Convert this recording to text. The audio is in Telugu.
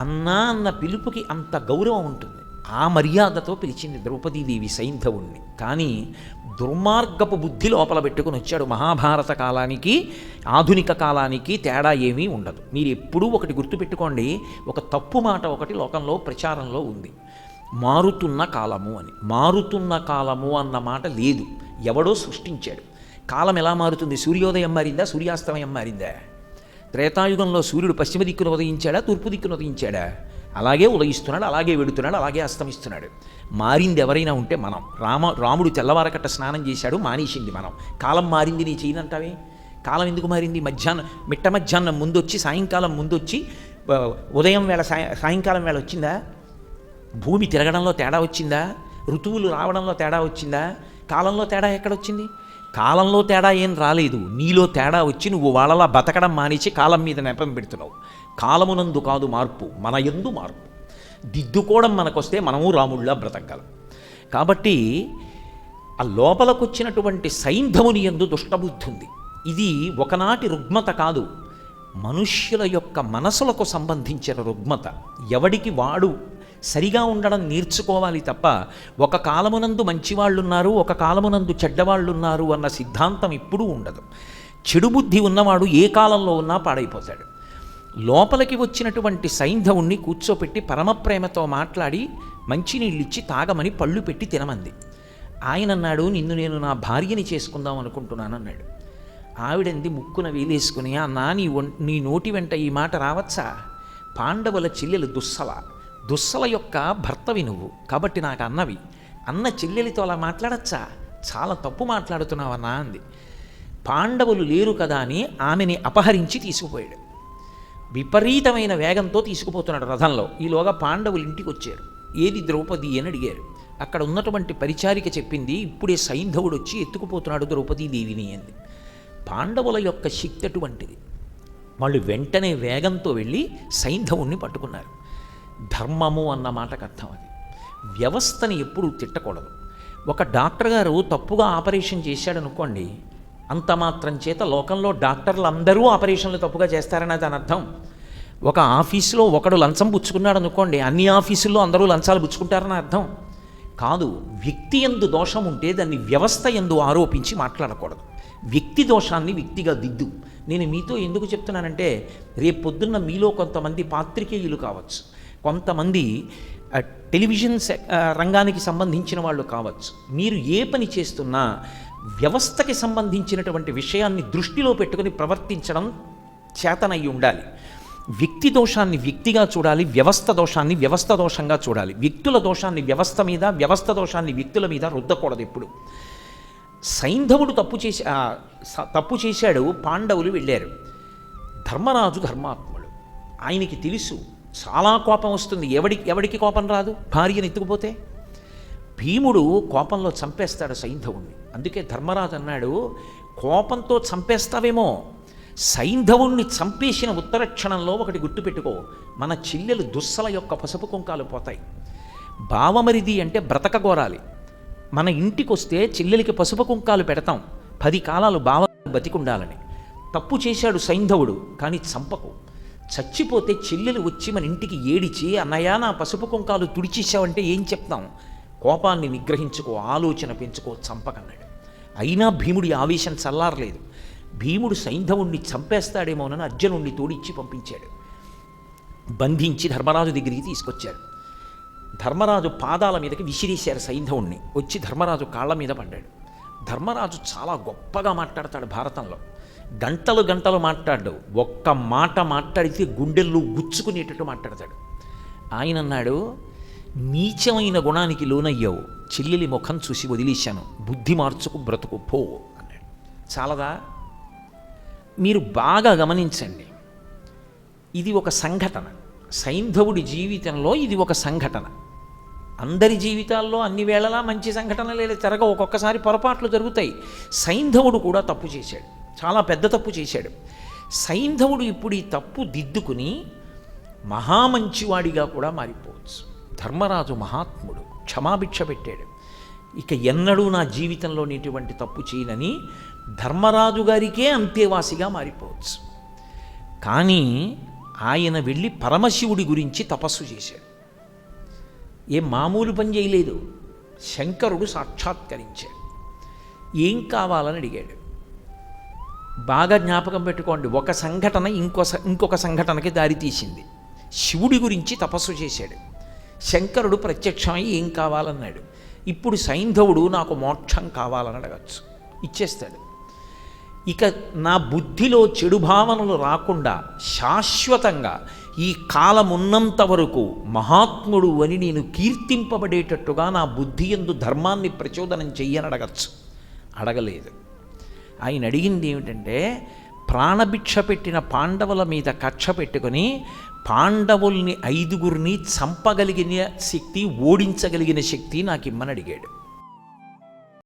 అన్నా అన్న పిలుపుకి అంత గౌరవం ఉంటుంది. ఆ మర్యాదతో పిలిచింది ద్రౌపదీదేవి సైంధవుణ్ణి. కానీ దుర్మార్గపు బుద్ధి లోపల పెట్టుకుని వచ్చాడు మహాభారత కాలానికి ఆధునిక కాలానికి తేడా ఏమీ ఉండదు. మీరు ఎప్పుడూ ఒకటి గుర్తుపెట్టుకోండి ఒక తప్పు మాట ఒకటి లోకంలో ప్రచారంలో ఉంది. మారుతున్న కాలము అని. మారుతున్న కాలము అన్న మాట లేదు. ఎవడో సృష్టించాడు. కాలం ఎలా మారుతుంది? సూర్యోదయం మారిందా? సూర్యాస్తమయం మారిందా? త్రేతాయుగంలో సూర్యుడు పశ్చిమ దిక్కును ఉదయించాడా తూర్పు దిక్కును ఉదయించాడా? అలాగే ఉదయిస్తున్నాడు అలాగే వెడుతున్నాడు అలాగే అస్తమిస్తున్నాడు. మారింది ఎవరైనా ఉంటే మనం. రామ రాముడు తెల్లవారకట్ట స్నానం చేశాడు మానేసింది మనం. కాలం మారింది నీ చేయనంటావే కాలం ఎందుకు మారింది? మధ్యాహ్నం మిట్ట మధ్యాహ్నం ముందొచ్చి సాయంకాలం ముందొచ్చి ఉదయం వేళ సాయ సాయంకాలం వేళ వచ్చిందా? భూమి తిరగడంలో తేడా వచ్చిందా? ఋతువులు రావడంలో తేడా వచ్చిందా? కాలంలో తేడా ఎక్కడొచ్చింది కాలంలో తేడా ఏం రాలేదు. నీలో తేడా వచ్చి నువ్వు వాళ్ళలా బతకడం మానేసి కాలం మీద నెపం పెడుతున్నావు. కాలమునందు కాదు మార్పు మన ఎందు మార్పు. దిద్దుకోవడం మనకొస్తే మనము రాముళ్ళ బ్రతకగలం. కాబట్టి ఆ లోపలకొచ్చినటువంటి సైంధవుని ఎందు దుష్టబుద్ధి ఉంది. ఇది ఒకనాటి రుగ్మత కాదు. మనుష్యుల యొక్క మనసులకు సంబంధించిన రుగ్మత. ఎవడికి వాడు సరిగా ఉండడం నేర్చుకోవాలి తప్ప ఒక కాలమునందు మంచివాళ్ళున్నారు ఒక కాలమునందు చెడ్డవాళ్ళున్నారు అన్న సిద్ధాంతం ఎప్పుడూ ఉండదు. చెడు బుద్ధి ఉన్నవాడు ఏ కాలంలో ఉన్నా పాడైపోతాడు. లోపలికి వచ్చినటువంటి సైంధవుణ్ణి కూర్చోపెట్టి పరమప్రేమతో మాట్లాడి మంచినీళ్ళిచ్చి తాగమని పళ్ళు పెట్టి తినమంది. ఆయన అన్నాడు నిన్ను నేను నా భార్యని చేసుకుందాం అనుకుంటున్నాను అన్నాడు. ఆవిడంది ముక్కున వేలేసుకుని అన్నా నీ నీ నోటి వెంట ఈ మాట రావచ్చా? పాండవుల చెల్లెలు దుస్సల దుస్సల యొక్క భర్తవి నువ్వు. కాబట్టి నాకు అన్నవి. అన్న చెల్లెలితో అలా మాట్లాడచ్చా? చాలా తప్పు మాట్లాడుతున్నావన్నా అంది. పాండవులు లేరు కదా అని ఆమెని అపహరించి తీసుకుపోయాడు. విపరీతమైన వేగంతో తీసుకుపోతున్నాడు రథంలో. ఈలోగా పాండవులు ఇంటికి వచ్చారు. ఏది ద్రౌపది అని అడిగారు. అక్కడ ఉన్నటువంటి పరిచారిక చెప్పింది ఇప్పుడే సైంధవుడు వచ్చి ఎత్తుకుపోతున్నాడు ద్రౌపదీదేవిని అంది. పాండవుల యొక్క శక్తి అటువంటిది. వాళ్ళు వెంటనే వేగంతో వెళ్ళి సైంధవుణ్ణి పట్టుకున్నారు. ధర్మము అన్న మాటకు అర్థం అది. వ్యవస్థని ఎప్పుడు తిట్టకూడదు. ఒక డాక్టర్ గారు తప్పుగా ఆపరేషన్ చేశాడనుకోండి అంత మాత్రం చేత లోకంలో డాక్టర్లు అందరూ ఆపరేషన్లు తప్పుగా చేస్తారని దాని అర్థం. ఒక ఆఫీసులో ఒకడు లంచం పుచ్చుకున్నాడు అనుకోండి అన్ని ఆఫీసుల్లో అందరూ లంచాలు పుచ్చుకుంటారని అర్థం. కాదు వ్యక్తి ఎందు దోషం ఉంటే దాన్ని వ్యవస్థ ఎందు ఆరోపించి మాట్లాడకూడదు. వ్యక్తి దోషాన్ని వ్యక్తిగా దిద్దు. నేను మీతో ఎందుకు చెప్తున్నానంటే రేపు పొద్దున్న మీలో కొంతమంది పాత్రికేయులు కావచ్చు. కొంతమంది టెలివిజన్ సె- రంగానికి సంబంధించిన వాళ్ళు కావచ్చు. మీరు ఏ పని చేస్తున్నా వ్యవస్థకి సంబంధించినటువంటి విషయాన్ని దృష్టిలో పెట్టుకుని ప్రవర్తించడం చేతనై ఉండాలి. వ్యక్తి దోషాన్ని వ్యక్తిగా చూడాలి వ్యవస్థ దోషాన్ని వ్యవస్థ దోషంగా చూడాలి. వ్యక్తుల దోషాన్ని వ్యవస్థ మీద వ్యవస్థ దోషాన్ని వ్యక్తుల మీద రుద్దకూడదు ఎప్పుడు. సైంధవుడు తప్పు చేసి తప్పు చేశాడు పాండవులు వెళ్ళారు. ధర్మరాజు ధర్మాత్ముడు. ఆయనకి తెలుసు చాలా కోపం వస్తుంది. ఎవడికి ఎవడికి కోపం రాదు? భార్యను ఎత్తుకుపోతే? భీముడు కోపంలో చంపేస్తాడు సైంధవుణ్ణి. అందుకే ధర్మరాజు అన్నాడు కోపంతో చంపేస్తావేమో? సైంధవుణ్ణి చంపేసిన ఉత్తర క్షణంలో ఒకటి గుర్తుపెట్టుకో మన చెల్లెలు దుస్సల యొక్క పసుపు కుంకాలు పోతాయి. బావమరిది అంటే బ్రతకగోరాలి మన ఇంటికి వస్తే చెల్లెలికి పసుపు కుంకాలు పెడతాం. పది కాలాలు బావ బతికుండాలని. తప్పు చేశాడు సైంధవుడు కానీ చంపకు. చచ్చిపోతే చెల్లెలు వచ్చి మన ఇంటికి ఏడిచి అన్నయ్య నా పసుపు కుంకాలు తుడిచేసావంటే ఏం చెప్తాం? కోపాన్ని నిగ్రహించుకో ఆలోచన పెంచుకో చంపకన్నాడు. అయినా భీముడి ఆవేశం చల్లారలేదు. భీముడు సైంధవుణ్ణి చంపేస్తాడేమోనని అర్జునుణ్ణి తోడిచ్చి పంపించాడు. బంధించి ధర్మరాజు దగ్గరికి తీసుకొచ్చాడు. ధర్మరాజు పాదాల మీదకి విసిరేశారు సైంధవుణ్ణి. వచ్చి ధర్మరాజు కాళ్ళ మీద పడ్డాడు. ధర్మరాజు చాలా గొప్పగా మాట్లాడతాడు భారతంలో. గంటలు గంటలు మాట్లాడు ఒక్క మాట మాట్లాడితే గుండెల్లో గుచ్చుకునేటట్టు మాట్లాడతాడు. ఆయన అన్నాడు నీచమైన గుణానికి లోనయ్యావు. చెల్లెలి ముఖం చూసి వదిలేశాను. బుద్ధి మార్చుకు బ్రతుకు పో అన్నాడు. చాలదా? మీరు బాగా గమనించండి. ఇది ఒక సంఘటన. సైంధవుడి జీవితంలో ఇది ఒక సంఘటన. అందరి జీవితాల్లో అన్ని వేళలా మంచి సంఘటనలే జరగ ఒక్కొక్కసారి పొరపాట్లు జరుగుతాయి. సైంధవుడు కూడా తప్పు చేశాడు. చాలా పెద్ద తప్పు చేశాడు. సైంధవుడు ఇప్పుడు ఈ తప్పు దిద్దుకుని మహామంచివాడిగా కూడా మారిపోవచ్చు. ధర్మరాజు మహాత్ముడు క్షమాభిక్ష పెట్టాడు. ఇక ఎన్నడూ నా జీవితంలో ఇటువంటి తప్పు చేయనని ధర్మరాజు గారికే అంతేవాసిగా మారిపోవచ్చు. కానీ ఆయన వెళ్ళి పరమశివుడి గురించి తపస్సు చేశాడు. ఏం మామూలు పని చేయలేదు. శంకరుడు సాక్షాత్కరించాడు. ఏం కావాలని అడిగాడు. బాగా జ్ఞాపకం పెట్టుకోండి. ఒక సంఘటన ఇంకో ఇంకొక సంఘటనకి దారితీసింది శివుడి గురించి తపస్సు చేశాడు. శంకరుడు ప్రత్యక్షమై ఏం కావాలన్నాడు. ఇప్పుడు సైంధవుడు నాకు మోక్షం కావాలని అడగచ్చు. ఇచ్చేస్తాడు. ఇక నా బుద్ధిలో చెడు భావనలు రాకుండా శాశ్వతంగా ఈ కాలమున్నంత వరకు మహాత్ముడు అని నేను కీర్తింపబడేటట్టుగా నా బుద్ధి ఎందు ధర్మాన్ని ప్రచోదనం చెయ్యని అడగచ్చు అడగలేదు. ఆయన అడిగింది ఏమిటంటే ప్రాణభిక్ష పెట్టిన పాండవుల మీద కక్ష పెట్టుకొని పాండవుల్ని ఐదుగురిని చంపగలిగిన శక్తి ఓడించగలిగిన శక్తి నాకు ఇమ్మని అడిగాడు.